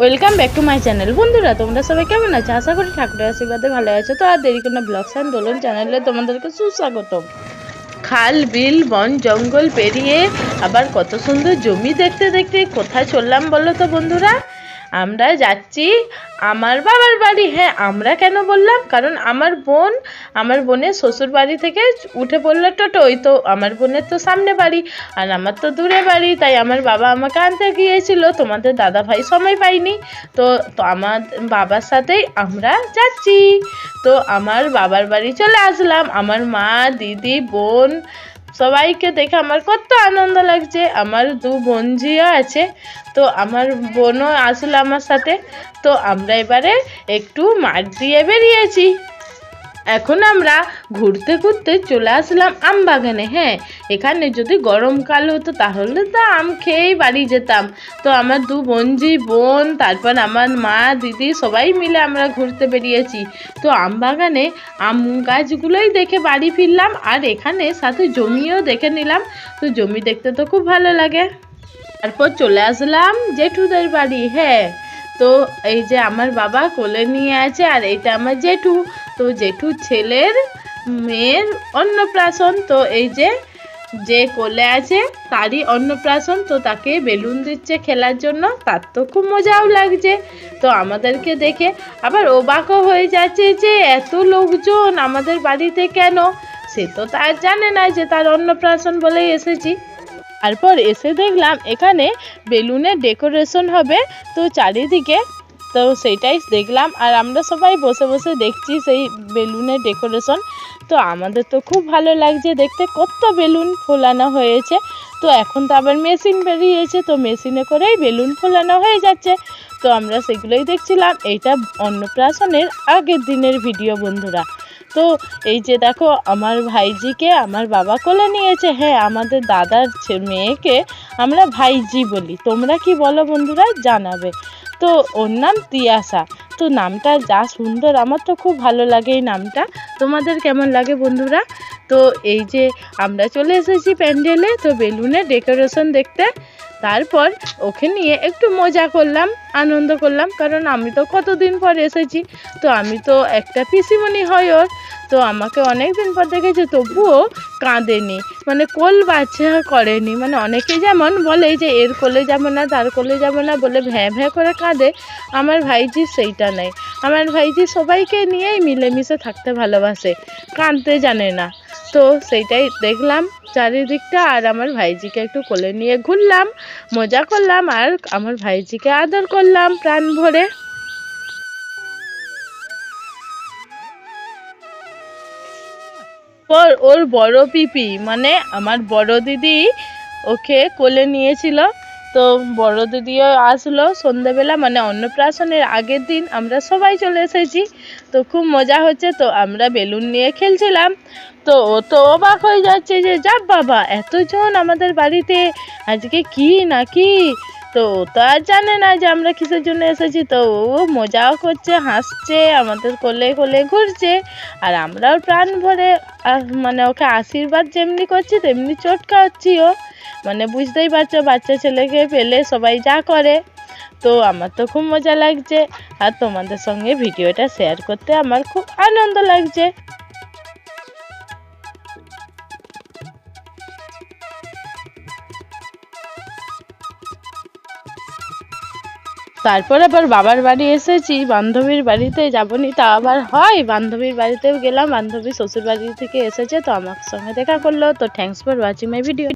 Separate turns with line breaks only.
Welcome back to my channel বন্ধুরা, তোমরা সবাই কেমন আছো? আশা করি ঠাকুরের আশীর্বাদে ভালো আছো। তো আর দেরি কোনো ব্লগস অ্যান্ড দোলন চ্যানেলে তোমাদেরকে সুস্বাগত খাল, বিল, বন, জঙ্গল পেরিয়ে আবার কত সুন্দর জমি দেখতে দেখতে কোথায় চললাম বলো তো বন্ধুরা? আমরা যাচ্ছি আমার বাবার বাড়ি। হ্যাঁ আমরা কেন বললাম? কারণ আমার বোন, আমার বোনের শ্বশুর বাড়ি থেকে উঠে পড়ল টোটোই তো আমার বোনের তো সামনে বাড়ি আর আমার তো দূরে বাড়ি। তাই আমার বাবা আমাকে আনতে গিয়েছিল। তোমাদের দাদা ভাই সময় পাইনি তো তো আমার বাবার সাথেই আমরা যাচ্ছি। তো আমার বাবার বাড়ি চলে আসলাম। আমার মা, দিদি, বোন সবাইকে দেখে আমার কত আনন্দ লাগছে। আমার দু বোনঝিও আছে, তো আমার বোনও আসলো আমার সাথে। তো আমরা এবারে একটু মাঠ দিয়ে বেরিয়েছি। এখন আমরা ঘুরতে ঘুরতে চলে আসলাম আম বাগানে হ্যাঁ। এখানে যদি গরমকাল হতো তাহলে তো আম খেয়েই বাড়ি যেতাম। তো আমার দু বোনজি বোন, তারপর আমার মা, দিদি সবাই মিলে আমরা ঘুরতে বেরিয়েছি। তো আম বাগানে আম গাছগুলোই দেখে বাড়ি ফিরলাম আর এখানে সাথে জমিও দেখে নিলাম। তো জমি দেখতে তো খুব ভালো লাগে। তারপর চলে আসলাম জেঠুদের বাড়ি হ্যাঁ। তো এই যে আমার বাবা কোলে নিয়ে আছে আর এইটা আমার জেঠু। তো জেঠুর ছেলের মেয়ের অন্নপ্রাশন, তো এই যে যে কোলে আছে তারই অন্নপ্রাশন, তো তাকে বেলুন দিচ্ছে খেলার জন্য, তার তো খুব মজাও লাগছে। তো আমাদেরকে দেখে আবার অবাকও হয়ে যাচ্ছে যে, এত লোকজন আমাদের বাড়িতে কেন? সে তো তার জানে না যে তার অন্নপ্রাশন বলেই এসেছি। তারপর এসে দেখলাম এখানে বেলুনের ডেকোরেশন হবে, তো চারিদিকে তো সেইটাই দেখলাম। আর আমরা সবাই বসে বসে দেখছি সেই বেলুনের ডেকোরেশন তো আমাদের তো খুব ভালো লাগছে দেখতে। কত বেলুন ফোলানো হয়েছে। তো এখন তো আবার মেশিন বেরিয়েছে। তো মেশিনে করেই বেলুন ফোলানো হয়ে যাচ্ছে। তো আমরা সেগুলোই দেখছিলাম। এইটা অন্নপ্রাশনের আগের দিনের ভিডিও বন্ধুরা। তো এই যে দেখো, আমার ভাইজিকে আমার বাবা কোলে নিয়েছে। হ্যাঁ আমাদের দাদার মেয়েকে আমরা ভাইজি বলি। তোমরা কি বলো, বন্ধুরা? জানাবে। তো ওর নাম তিয়াসা। তো নামটা যা সুন্দর, আমার তো খুব ভালো লাগে এই নামটা। তোমাদের কেমন লাগে বন্ধুরা? তো এই যে আমরা চলে এসেছি প্যান্ডেলে, তো বেলুনের ডেকোরেশন দেখতে। তারপর ওকে নিয়ে একটু মজা করলাম, আনন্দ করলাম, কারণ আমি তো কতদিন পর এসেছি। তো আমি তো একটা পিসিমণি হয় ওর। তো আমাকে অনেক দিন পর দেখেছে, তবুও কাঁদেনি। মানে কোল বাচ্চা করেনি। মানে অনেকে যেমন বলে যে, এর কোলে যাব না, তার কোলে যাব না বলে ভ্যাঁ ভ্যাঁ করে কাঁদে। আমার ভাইজি সেইটা নেই আমার ভাইজি সবাইকে নিয়েই মিলেমিশে থাকতে ভালোবাসে। কাঁদতে জানে না। তো সেইটাই দেখলাম চারিদিকটা আর আমার ভাইজিকে একটু কোলে নিয়ে ঘুরলাম, মজা করলাম আর আমার ভাইজিকে আদর করলাম প্রাণ ভরে। ওর ওর বড় পিপি মানে আমার বড় দিদি ওকে কোলে নিয়েছিল। তো বড় দিদিও আসলো সন্ধ্যেবেলা মানে অন্নপ্রাশনের আগের দিন আমরা সবাই চলে এসেছি। তো খুব মজা হচ্ছে, তো আমরা বেলুন নিয়ে খেলছিলাম। তো ও তো অবাক হয়ে যাচ্ছে যে যাব বাবা, এতজন আমাদের বাড়িতে, আজকে কি না কি তো ও তো আর জানে না যে আমরা কিসের জন্য এসেছি। তো ও মজাও করছে, হাসছে, আমাদের কোলে কোলে ঘুরছে। আর আমরাও প্রাণ ভরে মানে ওকে আশীর্বাদ যেমনি করছি, তেমনি চটকা ও। মানে বুঝতেই পারছ, বাচ্চা ছেলেকে পেলে সবাই যা করে। তো আমার তো খুব মজা লাগছে। আর তোমাদের সঙ্গে ভিডিওটা শেয়ার করতে আমার খুব আনন্দ লাগছে। তারপর আবার বাবার বাড়ি এসেছি, বান্ধবীর বাড়িতে যাবনি, তা আবার হয়। বান্ধবীর বাড়িতেও গেলাম, বান্ধবী শ্বশুর বাড়ি থেকে এসেছে, তো আমার সঙ্গে দেখা করল, তো thanks for watching my video